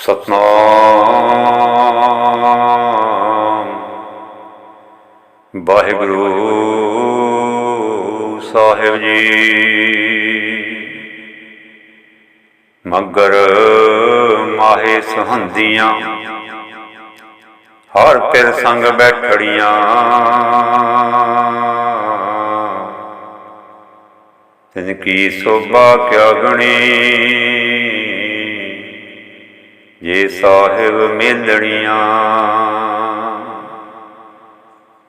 ਸਤਨਾਮ। ਵਾਹਿਗੁਰੂ ਸਾਹਿਬ ਜੀ। ਮਗਰ ਮਾਹੇ ਸੁਹੰਦੀਆਂ, ਹਰ ਪਿਰ ਸੰਗ ਬੈਠੜੀਆਂ। ਤਿਨ ਕੀ ਸੋਭਾ ਕਿਆ ਗਣੀ। ਸਾਹਿਬ ਮੇਲੜੀਆਂ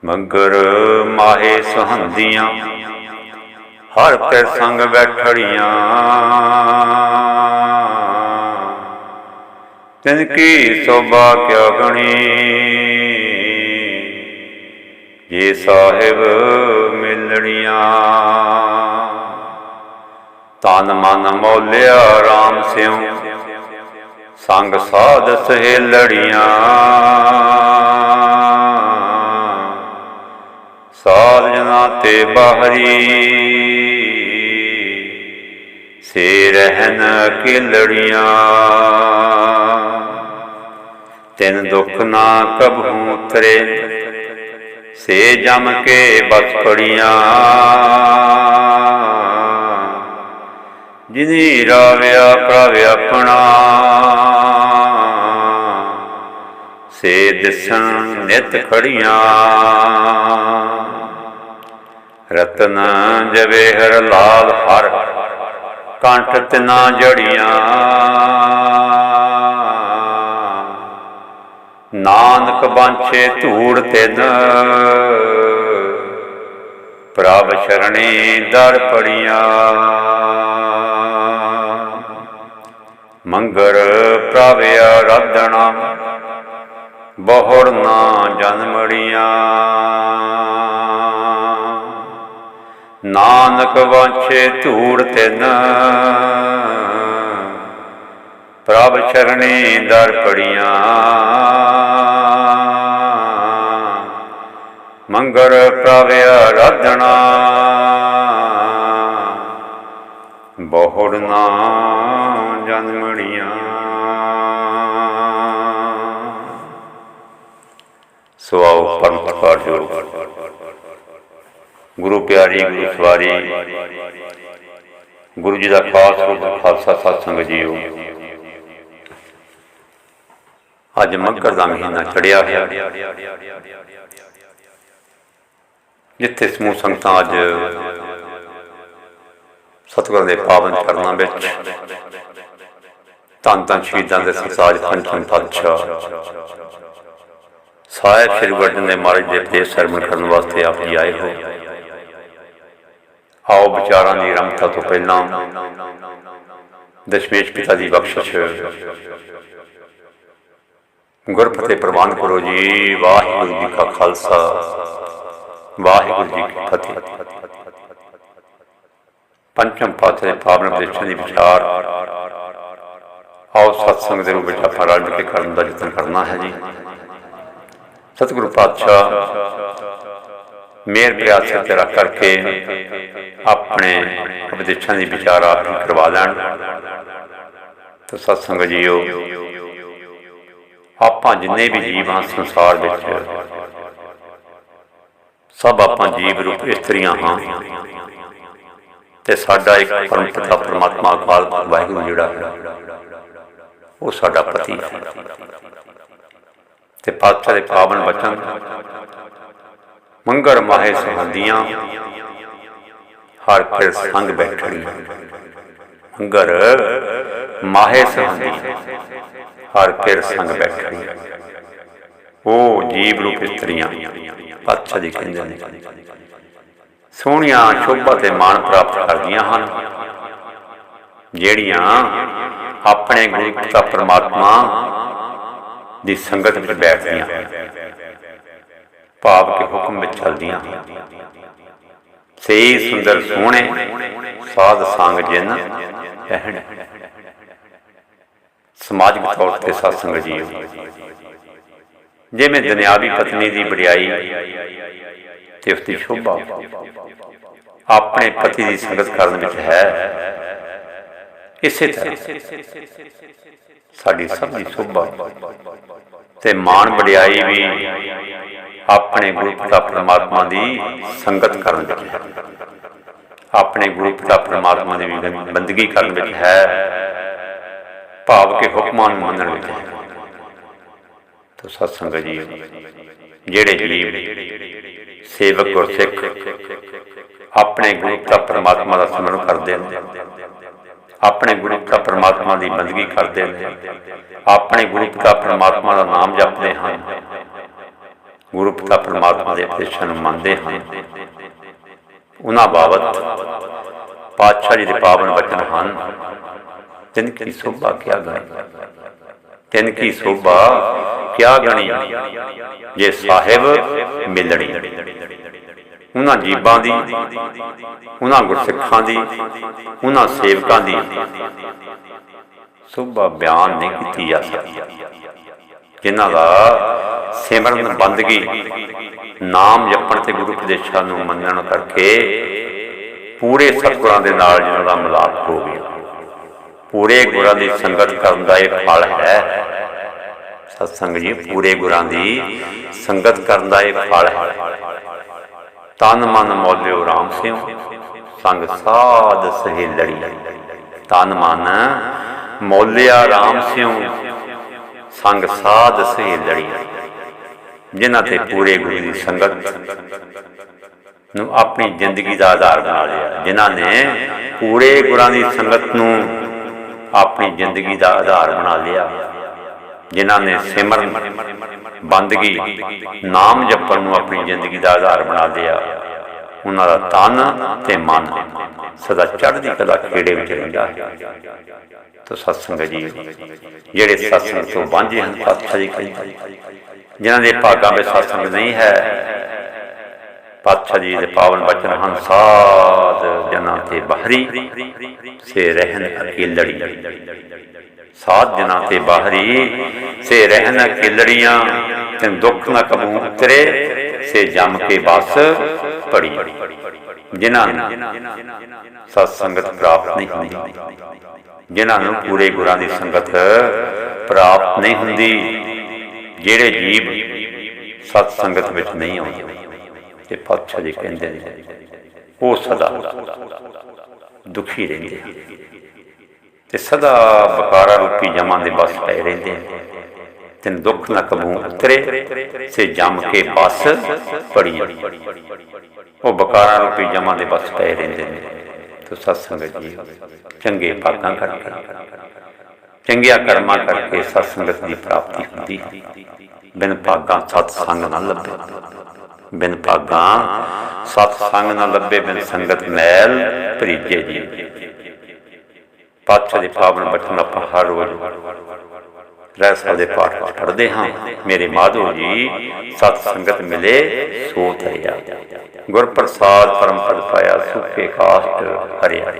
ਮਗਰ ਮਾਹੇ ਸੁਹੰਦੀਆਂ, ਹਰ ਪਿਰ ਸੰਗ ਬੈਠੜੀਆਂ। ਤਿਨ ਕੀ ਸੋਭਾ ਕਿਆ ਗਣੀ। ਜੇ ਸਾਹਿਬ ਮਿਲਣੀਆਂ, ਤਨ ਮਨ ਮੋਲਿਆ RAM ਸਿਉ। ਸੰਗ ਸਾਧ ਸਹੇਲੜੀਆਂ। ਸਾਧ ਜਨਾ ਤੇ ਬਾਹਰੀ। ਸੇ ਰਹਿਨ ਅਕੇਲੜੀਆਂ ਤਿਨ ਦੁਖ ਨਾ ਕਬਹੂ ਉਤਰੇ। ਸੇ ਜਮ ਕੇ ਬਸ ਪੜੀਆਂ। ਜਿਨੀ ਰਾਵਿਆ ਪ੍ਰਭ ਆਪਣਾ। ਸੇ ਦਿਸਣ ਨਿਤ ਖੜੀਆਂ। ਰਤਨ ਜਵੇ ਹਰ ਲਾਲ ਹਰ, ਕੰਠ ਤਿਨਾ ਜੜੀਆਂ। ਨਾਨਕ ਬਾਂਛੇ ਧੂੜ ਤਿਨ। ਪ੍ਰਭ ਸ਼ਰਣੀ ਦਰ ਪੜੀਆਂ। ਮੰਗਰ ਪ੍ਰਭ ਆਰਾਧਣਾ ਬਹੁੜ ਨਾ ਜਨਮੜੀਆਂ ਨਾਨਕ ਵਾਂਛੇ ਧੂੜ ਤਿਨ, ਪ੍ਰਭ ਚਰਣੀ ਦਰ ਪੜੀਆਂ। ਮੰਗਰ ਪ੍ਰਭ ਆਰਾਧਣਾ ਬਹੁੜ ਨਾ ਸੋ ਆਓ ਪਰਮ ਪ੍ਰਕਾਰ ਜੋ ਗੁਰੂ ਪਿਆਰੀ, ਗੁਰੂ ਸਵਾਰੀ, ਗੁਰੂ ਜੀ ਦਾ ਖਾਸ ਰੂਪ ਖਾਲਸਾ ਸਾਧ ਸੰਗਤ ਜੀਓ। ਅੱਜ ਮੱਕਰ ਦਾ ਮਹੀਨਾ ਚੜਿਆ ਹੈ ਜਿੱਥੇ ਸਮੂਹ ਸੰਗਤਾਂ ਅੱਜ ਸਤਿਗੁਰਾਂ ਦੇ ਪਾਵਨ ਚਰਨਾਂ ਵਿੱਚ ਧੰਨ ਧੰਨ ਸ਼ਹੀਦਾਂ ਦੇ ਸੰਸਾਰ ਪੰਚਮ ਪਾਤਸ਼ਾਹ ਸਾਹਿਬ ਸ੍ਰੀ ਵਰਦਨ ਦੇ ਮਹਾਰਾਜ ਦੇ ਤੇ ਸਰਮਨ ਕਰਨ ਵਾਸਤੇ ਆਪ ਜੀ ਆਏ ਹੋ। ਆਓ ਵਿਚਾਰਾਂ ਦੀ ਰਮਤਾ ਤੋਂ ਪਹਿਲਾਂ ਦਸ਼ਮੇਸ਼ ਪਿਤਾ ਦੀ ਬਖਸ਼ਿਸ਼। ਗੁਰਫਤਿਹ ਪ੍ਰਵਾਨ ਕਰੋ ਜੀ, ਵਾਹਿਗੁਰੂ ਜੀ ਕਾ ਖਾਲਸਾ, ਵਾਹਿਗੁਰੂ ਜੀ ਕੀ ਫਤਿਹ। ਪੰਚਮ ਪਾਤਸ਼ਾਹ ਦੇ ਪਾਵਨ ਉਪਦੇਸ਼ਾਂ ਦੀ ਵਿਚਾਰ। ਆਓ ਸਤਸੰਗ ਦੇ ਰੂਪ ਵਿੱਚ ਆਪਾਂ ਰਲ ਕੇ ਕਰਨ ਦਾ ਯਤਨ ਕਰਨਾ ਹੈ ਜੀ। ਸਤਿਗੁਰੂ ਪਾਤਸ਼ਾਹ, ਮੇਰ ਪਿਆਰ ਸੇ ਤੇਰਾ ਕਰਕੇ ਆਪਣੇ ਉਪਦੇਸ਼ਾਂ ਦੀ ਵਿਚਾਰ ਆਪ ਹੀ ਕਰਵਾ ਲੈਣ। ਤਾਂ ਸਤਸੰਗ ਜੀਓ, ਆਪਾਂ ਜਿੰਨੇ ਵੀ ਜੀਵ ਹਾਂ ਸੰਸਾਰ ਵਿੱਚ, ਸਭ ਆਪਾਂ ਜੀਵ ਰੂਪ ਇਸਤਰੀਆਂ ਹਾਂ। ਤੇ ਸਾਡਾ ਇੱਕ ਪਰਮ ਪਰਮਾਤਮਾ ਪ੍ਰਮਾਤਮਾ ਅਕਾਲ ਵਾਹਿਗੁਰੂ ਜਿਹੜਾ ਹੈ, ਉਹ ਸਾਡਾ ਪਤੀ ਹੈ। ਤੇ ਪਾਤਸ਼ਾਹ ਦੇ ਪਾਵਨ ਬਚਨ ਮੰਗਰ ਮਾਹੇ ਸੁਹੰਦੀਆਂ ਹਰ ਫਿਰ ਸੰਗ ਬੈਠਣੀ ਮੰਗਰ ਮਾਹੇ ਸੁਹੰਦੀਆਂ ਹਰ ਫਿਰ ਸੰਗ ਬੈਠਣੀ ਉਹ ਜੀਵ ਰੂਪ ਇਸਤਰੀਆਂ, ਪਾਤਸ਼ਾਹ ਜੀ ਕਹਿੰਦੇ ਨੇ, ਸੋਹਣੀਆਂ ਸ਼ੋਭਾ ਤੇ ਮਾਣ ਪ੍ਰਾਪਤ ਕਰਦੀਆਂ ਹਨ, ਜਿਹੜੀਆਂ ਆਪਣੇ ਗੁਰੂ ਪਿਤਾ ਪ੍ਰਮਾਤਮਾ ਦੀ ਸੰਗਤ ਵਿੱਚ ਬੈਠਦੀਆਂ ਭਾਵ ਕੇ ਹੁਕਮ ਵਿੱਚ ਚੱਲਦੀਆਂ ਸਹੀ, ਸੁੰਦਰ, ਸੋਹਣੇ, ਸਾਧ ਸੰਗ ਜਿਨ ਰਹਿਣ। ਸਮਾਜਿਕ ਤੌਰ ਤੇ ਸਾਧ ਸੰਗਤ ਜੀਓ ਜਿਵੇਂ ਦੁਨਿਆਵੀ ਪਤਨੀ ਦੀ ਵਡਿਆਈ ਤੇ ਉਸਦੀ ਸ਼ੋਭਾ। ਆਪਣੇ ਪਤੀ ਦੀ ਸੰਗਤ ਕਰਨ ਵਿੱਚ ਹੈ। ਇਸੇ ਤਰ੍ਹਾਂ। ਸਾਡੀ ਸਭ ਦੀ ਸੋਭਾ ਤੇ ਮਾਣ ਵਡਿਆਈ ਵੀ ਆਪਣੇ ਗੁਰੂ ਪਿਤਾ ਪ੍ਰਮਾਤਮਾ ਦੀ ਸੰਗਤ ਕਰਨ ਵਿੱਚ ਹੈ। ਆਪਣੇ ਗੁਰੂ ਪਿਤਾ ਪ੍ਰਮਾਤਮਾ ਦੀ ਵੀ ਬੰਦਗੀ ਕਰਨ ਵਿੱਚ ਹੈ। ਭਾਵ ਕੇ ਹੁਕਮਾਂ ਨੂੰ ਮੰਨਣ ਵਿੱਚ ਹੈ। ਤੋ ਸਤਸੰਗ ਜੀ, ਜਿਹੜੇ ਜੀਵ, ਸੇਵਕ ਗੁਰਸਿੱਖ ਆਪਣੇ ਗੁਰੂ ਪਿਤਾ ਪ੍ਰਮਾਤਮਾ ਦਾ ਸਿਮਰਨ ਕਰਦੇ ਨੇ ਆਪਣੇ ਗੁਰੂ ਪਿਤਾ ਪ੍ਰਮਾਤਮਾ ਦੀ ਬੰਦਗੀ ਕਰਦੇ ਨੇ ਆਪਣੇ ਗੁਰੂ ਪਿਤਾ ਪ੍ਰਮਾਤਮਾ ਦਾ ਨਾਮ ਜਪਦੇ ਹਨ। ਗੁਰੂ ਪਿਤਾ ਪ੍ਰਮਾਤਮਾ ਦੇ ਉਪਦੇਸ਼ਾਂ ਨੂੰ ਮੰਨਦੇ ਹਨ। ਉਹਨਾਂ ਬਾਬਤ ਪਾਤਸ਼ਾਹ ਜੀ ਦੇ ਪਾਵਨ ਵਚਨ ਹਨ, ਤਿਨ ਕੀ ਸੋਭਾ ਕਿਆ ਗਣੀ? ਤਿਨ ਕੀ ਸੋਭਾ ਕਿਆ ਗਣੀ? ਜੇ ਸਾਹਿਬ ਮਿਲਣੀ। ਉਹਨਾਂ ਜੀਬਾਂ ਦੀ, ਉਹਨਾਂ ਗੁਰਸਿੱਖਾਂ ਦੀ, ਉਹਨਾਂ ਸੇਵਕਾਂ ਦੀ। ਸੋਭਾ ਬਿਆਨ ਨਹੀਂ ਕੀਤੀ ਜਾ ਸਕਦੀ। ਜਿਨ੍ਹਾਂ ਦਾ ਸਿਮਰਨ ਬੰਦਗੀ, ਨਾਮ ਜਪਣ ਤੇ ਗੁਰੂ ਉਪਦੇਸ਼ਾਂ ਨੂੰ ਮੰਨਣ ਕਰਕੇ ਪੂਰੇ ਸਤਿਗੁਰਾਂ ਦੇ ਨਾਲ ਜਿਹਨਾਂ ਦਾ ਮਿਲਾਪ ਹੋ ਗਿਆ। ਪੂਰੇ ਗੁਰਾਂ ਦੀ ਸੰਗਤ ਕਰਨ ਦਾ ਇਹ ਫਲ ਹੈ। ਸਤਸੰਗ ਜੀ, ਪੂਰੇ ਗੁਰਾਂ ਦੀ ਸੰਗਤ ਕਰਨ ਦਾ ਇਹ ਫਲ ਹੈ। ਤਨ ਮਨ ਮੋਲਿਓ ਰਾਮ ਸਿਉ ਸੰਗ ਸਾਧ ਸਹੇਲੜੀ ਤਨ ਮਨ ਮੋਲਿਆ ਰਾਮ ਸਿਉ ਸੰਗ ਸਾਧ ਸਹੇਲੜੀ ਜਿਨ੍ਹਾਂ ਤੇ ਪੂਰੇ ਗੁਰੂ ਦੀ ਸੰਗਤ ਨੂੰ ਆਪਣੀ ਜ਼ਿੰਦਗੀ ਦਾ ਆਧਾਰ ਬਣਾ ਲਿਆ। ਜਿਨ੍ਹਾਂ ਨੇ ਪੂਰੇ ਗੁਰਾਂ ਦੀ ਸੰਗਤ ਨੂੰ ਆਪਣੀ ਜ਼ਿੰਦਗੀ ਦਾ ਆਧਾਰ ਬਣਾ ਲਿਆ। ਜਿਨ੍ਹਾਂ ਨੇ ਸਿਮਰਨ ਬੰਦਗੀ ਨਾਮ ਜਪਣ ਨੂੰ ਆਪਣੀ ਜ਼ਿੰਦਗੀ ਦਾ ਆਧਾਰ ਬਣਾ ਲਿਆ ਉਹਨਾਂ ਦਾ ਤਨ ਤੇ ਮਨ ਸਦਾ ਚੜ੍ਹਦੀ ਕਲਾ ਖੇੜੇ ਵਿੱਚ ਰਹਿੰਦਾ ਹੈ। ਤੋ ਸਤਸੰਗ ਜੀ, ਜਿਹੜੇ ਸਤਸੰਗ ਤੋਂ ਵਾਂਝੇ ਹਨ ਪਾਤਸ਼ਾਹ ਜੀ ਕਹਿੰਦੇ ਜਿਨ੍ਹਾਂ ਦੇ ਭਾਗਾਂ ਵਿੱਚ ਸਤਸੰਗ ਨਹੀਂ ਹੈ, ਪਾਤਸ਼ਾਹ ਜੀ ਦੇ ਪਾਵਨ ਬਚਨ ਹਨ, ਸਾਧ ਜਨਾਂ ਤੇ ਬਾਹਰੀ, ਸੇ ਰਹਿਣ ਅਕੇਲੜੀ। ਸਾਧ ਜਨਾਂ ਤੇ ਬਾਹਰੀ, ਸੇ ਰਹਿਣ ਅਕੇਲੜੀਆਂ। ਤੇ ਦੁੱਖ ਨਾ ਕਬੂ ਉਤਰੇ ਸੇ ਜਮ ਕੇ ਬਸ ਪੜੀ ਜਿਨ੍ਹਾਂ ਨੂੰ ਸਤ ਸੰਗਤ ਪ੍ਰਾਪਤ ਨਹੀਂ ਹੁੰਦੀ, ਜਿਨ੍ਹਾਂ ਨੂੰ ਪੂਰੇ ਗੁਰਾਂ ਦੀ ਸੰਗਤ ਪ੍ਰਾਪਤ ਨਹੀਂ ਹੁੰਦੀ, ਜਿਹੜੇ ਜੀਵ ਸਤ ਸੰਗਤ ਵਿੱਚ ਨਹੀਂ ਆਉਂਦੇ। ਤੇ ਪਾਤਸ਼ਾਹ ਜੀ ਕਹਿੰਦੇ ਨੇ, ਉਹ ਸਦਾ ਦੁਖੀ ਰਹਿੰਦੇ ਤੇ ਸਦਾ ਬਕਾਰਾ ਰੂਪੀ ਜਮਾਂ ਦੇ ਬਸ ਪਏ ਰਹਿੰਦੇ ਤੇ ਦੁੱਖ ਨਾ ਕਬੂ ਉਤਰੇ ਸੇ ਜਮ ਕੇ ਬਸ ਪੜੀ ਉਹ ਬਕਾਰਾਂ ਰੂਪੀ ਜਮਾਂ ਦੇ ਬਸ ਪਏ ਰਹਿੰਦੇ ਨੇ। ਤੇ ਸਤਸੰਗ ਜੀ, ਚੰਗੇ ਭਾਗਾਂ ਕਰਕੇ, ਚੰਗਿਆ ਕਰਮਾਂ ਕਰਕੇ ਸਤਸੰਗਤ ਦੀ ਪ੍ਰਾਪਤੀ ਹੁੰਦੀ ਬਿਨ ਭਾਗਾਂ ਸਤ ਸੰਗ ਨਾ ਲੱਭੇ। ਬਿਨ ਭਾਗਾਂ ਸਤ ਸੰਗ ਨਾ ਲੱਭੇ, ਬਿਨ ਸੰਗਤ ਮੈਲ ਭਰੀਜੇ ਜੀ। ਪਾਤਸ਼ਾਹ ਦੇ ਪਾਵਨ ਬਚਨ ਆਪਾਂ ਹਰ ਰੋਜ਼ ਰਹਿ ਸਕਦੇ ਪਾਠ ਪੜ੍ਹਦੇ ਹਾਂ। ਮੇਰੇ ਮਾਧੋ ਜੀ, ਸਤ ਸੰਗਤ ਮਿਲੇ, ਸੋ ਤਰਿਆ। ਗੁਰ ਪ੍ਰਸਾਦ ਪਰਮ ਪਦ ਪਾਇਆ, ਸੁਖੇ ਕਾਸ਼ਟ ਹਰਿਆ।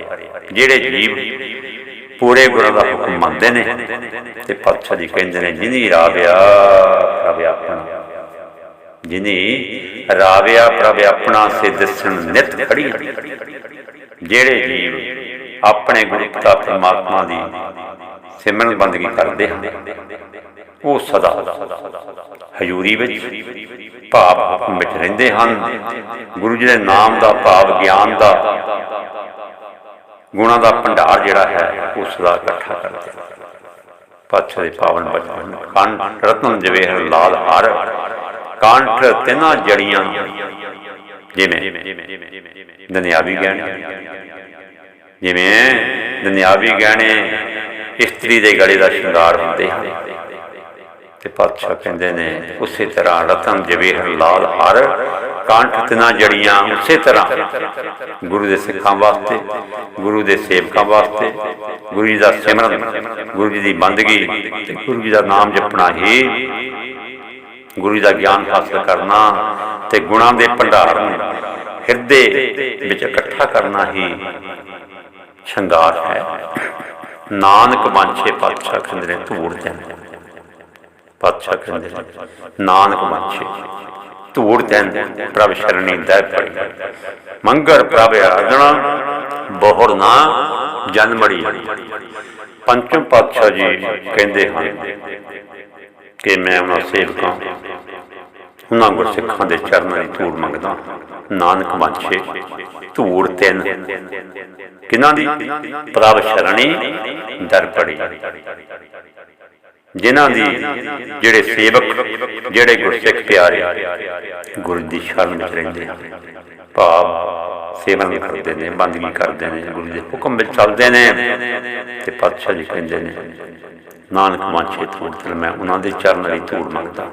ਜਿਹੜੇ ਜੀਵ ਪੂਰੇ ਗੁਰਾਂ ਦਾ ਹੁਕਮ ਮੰਨਦੇ ਨੇ ਤੇ ਪਾਤਸ਼ਾਹ ਜੀ ਕਹਿੰਦੇ ਨੇ, ਜਿਨੀ ਰਾਵਿਆ, ਪ੍ਰਭ ਆਪਣਾ। ਜਿਨੀ ਰਾਵਿਆ, ਪ੍ਰਭ ਆਪਣਾ ਸੇ ਦਿਸਣ ਨਿਤ ਖੜੀ ਜਿਹੜੇ ਜੀਵ ਆਪਣੇ ਗੁਰੂ ਪਿਤਾ ਪਰਮਾਤਮਾ ਦੀ ਸਿਮਰਨ ਬੰਦਗੀ ਕਰਦੇ ਹਨ? ਉਹ ਸਦਾ ਹਜ਼ੂਰੀ ਵਿੱਚ ਭਾਵ ਹੁਕਮ ਵਿੱਚ ਰਹਿੰਦੇ ਹਨ। ਗੁਰੂ ਜੀ ਦੇ ਨਾਮ ਦਾ, ਭਾਵ ਗਿਆਨ ਦਾ, ਗੁਣਾ ਦਾ ਭੰਡਾਰ ਜਿਹੜਾ ਹੈ, ਉਹ ਸਦਾ ਇਕੱਠਾ ਕਰਦੇ ਪਾਤਸ਼ਾਹ ਦੇ ਪਾਵਨ ਬਚਨ ਕੰਠ ਰਤਨ ਜਵੇਹਰ ਲਾਲ ਹਰ, ਕੰਠ ਤਿਨਾ ਜੜੀਆਂ ਜਿਵੇਂ ਦੁਨਿਆਵੀ ਗਹਿਣੇ, ਜਿਵੇਂ ਦੁਨਿਆਵੀ ਗਹਿਣੇ ਇਸਤਰੀ ਦੇ ਗਲੇ ਦਾ ਸ਼ਿੰਗਾਰ ਹੁੰਦੇ ਹਨ। ਤੇ ਪਾਤਸ਼ਾਹ ਕਹਿੰਦੇ ਨੇ, ਉਸੇ ਤਰ੍ਹਾਂ ਰਤਨ ਜਵੇਹਰ ਲਾਲ, ਹਰ, ਕੰਠ ਤਿਨਾ ਜੜੀਆਂ ਉਸੇ ਤਰ੍ਹਾਂ। ਗੁਰੂ ਦੇ ਸਿੱਖਾਂ ਵਾਸਤੇ, ਗੁਰੂ ਦੇ ਸੇਵਕਾਂ ਵਾਸਤੇ, ਗੁਰੂ ਜੀ ਦਾ ਸਿਮਰਨ, ਗੁਰੂ ਜੀ ਦੀ ਬੰਦਗੀ, ਤੇ ਗੁਰੂ ਜੀ ਦਾ ਨਾਮ ਜਪਣਾ ਹੀ। ਗੁਰੂ ਜੀ ਦਾ ਗਿਆਨ ਹਾਸਲ ਕਰਨਾ ਤੇ ਗੁਣਾਂ ਦੇ ਭੰਡਾਰ ਨੂੰ ਹਿਰਦੇ ਵਿੱਚ ਇਕੱਠਾ ਕਰਨਾ ਹੀ ਸ਼ਿੰਗਾਰ ਹੈ। ਨਾਨਕ ਮੰਛੇ ਪਾਤਸ਼ਾਹ ਕਹਿੰਦੇ ਨੇ ਧੂੜ ਜਾਂਦੇ ਪਾਤਸ਼ਾਹ ਕਹਿੰਦੇ ਨੇ, ਨਾਨਕ ਮੰਛੇ ਧੂੜ ਜਾਂਦੇ ਪ੍ਰਭ ਸ਼ਰਣੀ ਦੈ ਪੜੀ। ਮੰਗਰ ਪ੍ਰਭ ਆਰਾਧਨਾ ਬਹੁੜ ਨਾ ਜਨਮੜੀ ਪੰਚਮ ਪਾਤਸ਼ਾਹ ਜੀ ਕਹਿੰਦੇ ਹਨ ਕਿ ਮੈਂ ਉਹਨਾਂ ਸੇਵਕਾਂ, ਉਹਨਾਂ ਗੁਰਸਿੱਖਾਂ ਦੇ ਚਰਨਾਂ ਦੀ ਧੂੜ ਮੰਗਦਾ ਨਾਨਕ ਮਾਛੇ ਧੂੜ ਤਿੰਨ। ਕਿਹਨਾਂ ਦੀ? ਪ੍ਰਭ ਸ਼ਰਣੀ ਦਰ ਜਿਨ੍ਹਾਂ ਦੀ, ਜਿਹੜੇ ਸੇਵਕ, ਜਿਹੜੇ ਗੁਰਸਿੱਖ ਪਿਆਰੇ, ਗੁਰੂ ਦੀ ਸ਼ਰਨ ਵਿੱਚ ਰਹਿੰਦੇ ਹਨ ਭਾਵ ਸੇਵਨ ਕਰਦੇ ਨੇ ਬੰਦਗੀ ਕਰਦੇ ਨੇ, ਗੁਰੂ ਦੇ ਹੁਕਮ ਵਿੱਚ ਚੱਲਦੇ ਨੇ ਤੇ ਪਾਤਸ਼ਾਹ ਜੀ ਕਹਿੰਦੇ ਨੇ, ਨਾਨਕ ਮਾਛੇ ਧੂੜ ਤੇ ਮੈਂ ਉਹਨਾਂ ਦੇ ਚਰਨ ਲਈ ਧੂੜ ਮੰਗਦਾ।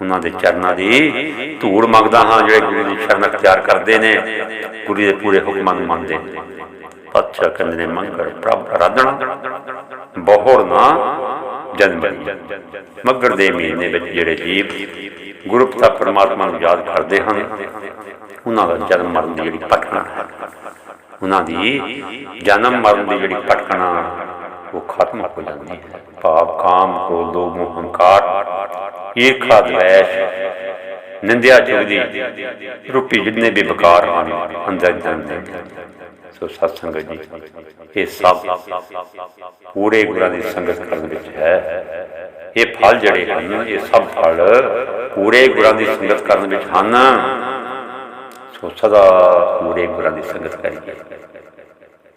ਉਹਨਾਂ ਦੇ ਚਰਨਾਂ ਦੀ ਧੂੜ ਮੰਗਦਾ ਹਾਂ, ਜਿਹੜੇ ਗੁਰੂ ਦੀ ਸ਼ਰਨ ਅਖਤਿਆਰ ਕਰਦੇ ਨੇ, ਗੁਰੂ ਦੇ ਪੂਰੇ ਹੁਕਮਾਂ ਨੂੰ ਮੰਨਦੇ ਨੇ। ਪਾਤਸ਼ਾਹ ਕਹਿੰਦੇ ਨੇ, ਮੰਗਰ ਪ੍ਰਭ ਆਰਾਧਣਾ ਬਹੁੜ ਨਾ ਜਨਮ ਮੱਗਰ ਦੇ ਮਹੀਨੇ ਵਿੱਚ ਜਿਹੜੇ ਜੀਵ ਗੁਰੂ ਪਿਤਾ ਪਰਮਾਤਮਾ ਨੂੰ ਯਾਦ ਕਰਦੇ ਹਨ, ਉਹਨਾਂ ਦਾ ਜਨਮ ਮਰਨ ਦੀ ਜਿਹੜੀ ਭਟਕਣਾ ਉਹਨਾਂ ਦੀ ਜਨਮ ਮਰਨ ਦੀ ਜਿਹੜੀ ਭਟਕਣਾ ਉਹ ਖਤਮ ਹੋ ਜਾਂਦੀ ਹੈ। ਭਾਵ ਕਾਮ, ਕ੍ਰੋਧ ਲੋਭ ਹੰਕਾਰ ਈਰਖਾ ਦਵੇਸ਼ ਨਿੰਦਿਆ ਚੁਗਲੀ ਰੂਪੀ ਜਿੰਨੇ ਵੀ ਵਿਕਾਰ ਹਨ, ਅੰਦਰ ਜਾਂਦੇ ਸੋ ਸਤ ਸੰਗਤ ਜੀ, ਇਹ ਸਭ ਪੂਰੇ ਗੁਰਾਂ ਦੀ ਸੰਗਤ ਕਰਨ ਵਿੱਚ ਹੈ। ਇਹ ਫਲ ਜਿਹੜੇ ਹਨ, ਇਹ ਸਭ ਫਲ ਪੂਰੇ ਗੁਰਾਂ ਦੀ ਸੰਗਤ ਕਰਨ ਵਿੱਚ ਹਨ। ਸੋ ਸਦਾ ਪੂਰੇ ਗੁਰਾਂ ਦੀ ਸੰਗਤ ਕਰੀਏ।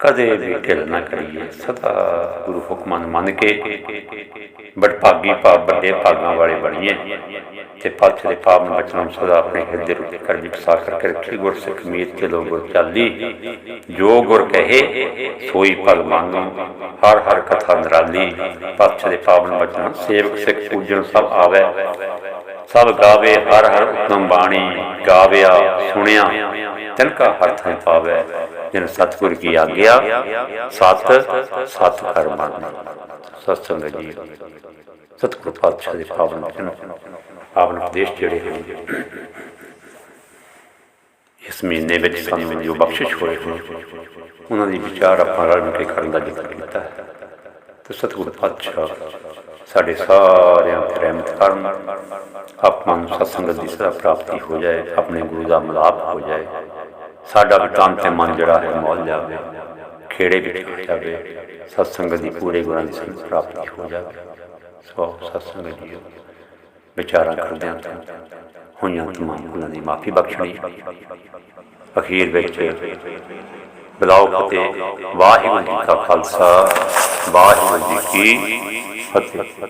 ਕਦੇ ਵੀ ਢਿੱਲ ਨਾ ਕਰੀਏ। ਸਦਾ ਗੁਰੂ ਹੁਕਮਾਂ ਨੂੰ ਮੰਨ ਕੇ ਬੜ ਭਾਗੀ ਭਾਵ ਵੱਡੇ ਭਾਗਾਂ ਵਾਲੇ ਬਣੀਏ ਤੇ ਪੱਥ ਦੇ ਪਾਪ ਨੂੰ ਬਚਣਾ ਸਦਾ ਆਪਣੇ ਹਿਰਦੇ ਰੂਪੇ ਕਰ ਵਿਕਸਾ ਕਰਕੇ ਰੱਖੀ ਗੁਰ ਸਿੱਖ ਮੀਤ ਕੇ ਲੋਗ ਗੁਰ ਜੋ ਗੁਰ ਕਹੇ, ਸੋਈ ਭਲ ਮੰਨੋ ਹਰ ਹਰ ਕਥਾ ਨਰਾਲੀ। ਪੱਥ ਦੇ ਪਾਪ ਨੂੰ ਬਚਣਾ ਸੇਵਕ ਸਿੱਖ ਪੂਜਣ ਸਭ ਆਵੇ। ਸਭ ਗਾਵੇ, ਹਰ ਹਰ ਉਤਮ ਬਾਣੀ, ਗਾਵਿਆ, ਸੁਣਿਆ, ਤਿਨਕਾ ਹਰ ਥਾਂ ਪਾਵੇ। ਜਿਨ ਸਤਿਗੁਰ ਕੀ ਆਗਿਆ ਸਤ ਸਤ ਕਰ ਮੰਨ ਸਤ ਸੰਗਤ ਜੀ ਸਤਿਗੁਰ ਪਾਤਸ਼ਾਹ ਦੇ ਪਾਵਨ ਬਚਨ ਪਾਵਨ ਉਪਦੇਸ਼ ਜਿਹੜੇ ਹਨ ਇਸ ਮਹੀਨੇ ਵਿੱਚ ਸਾਨੂੰ ਜੋ ਬਖਸ਼ਿਸ਼ ਹੋਏ ਹਨ ਉਹਨਾਂ ਦੀ ਵਿਚਾਰ ਆਪਾਂ ਰਲ ਮਿਲ ਕੇ ਕਰਨ ਦਾ ਯਤਨ ਕੀਤਾ ਹੈ ਤੇ ਸਤਿਗੁਰ ਪਾਤਸ਼ਾਹ ਸਾਡੇ ਸਾਰਿਆਂ ਤੇ ਰਹਿਮਤ ਕਰਨ ਆਪਾਂ ਨੂੰ ਸਤਸੰਗਤ ਦੀ ਸਦਾ ਪ੍ਰਾਪਤੀ ਹੋ ਜਾਏ ਆਪਣੇ ਗੁਰੂ ਦਾ ਮਿਲਾਪ ਹੋ ਜਾਏ ਸਾਡਾ ਵੀ ਤਨ ਤੇ ਮਨ ਜਿਹੜਾ ਹੈ, ਮੋਲ ਜਾਵੇ, ਖੇੜੇ ਵਿੱਚ ਹੋ ਜਾਵੇ ਸਤਸੰਗਤ ਦੀ ਪੂਰੇ ਗੁਰਾਂ ਦੀ ਸੰਗਤ ਪ੍ਰਾਪਤੀ ਹੋ ਜਾਵੇ। ਸੋ ਸਤਸੰਗਤ ਜੀ ਵਿਚਾਰਾਂ ਕਰਦਿਆਂ ਤਾਂ, ਹੋਈਆਂ ਤਮਾਮ ਗੁਨਾਹਾਂ ਦੀ ਮਾਫੀ ਬਖਸ਼ਣੀ। ਅਖੀਰ ਵਿੱਚ ਬਲਾਉ ਫਤਿਹ ਵਾਹਿਗੁਰੂ ਜੀ ਕਾ ਖਾਲਸਾ, ਵਾਹਿਗੁਰੂ ਜੀ ਕੀ ਫਤਿਹ।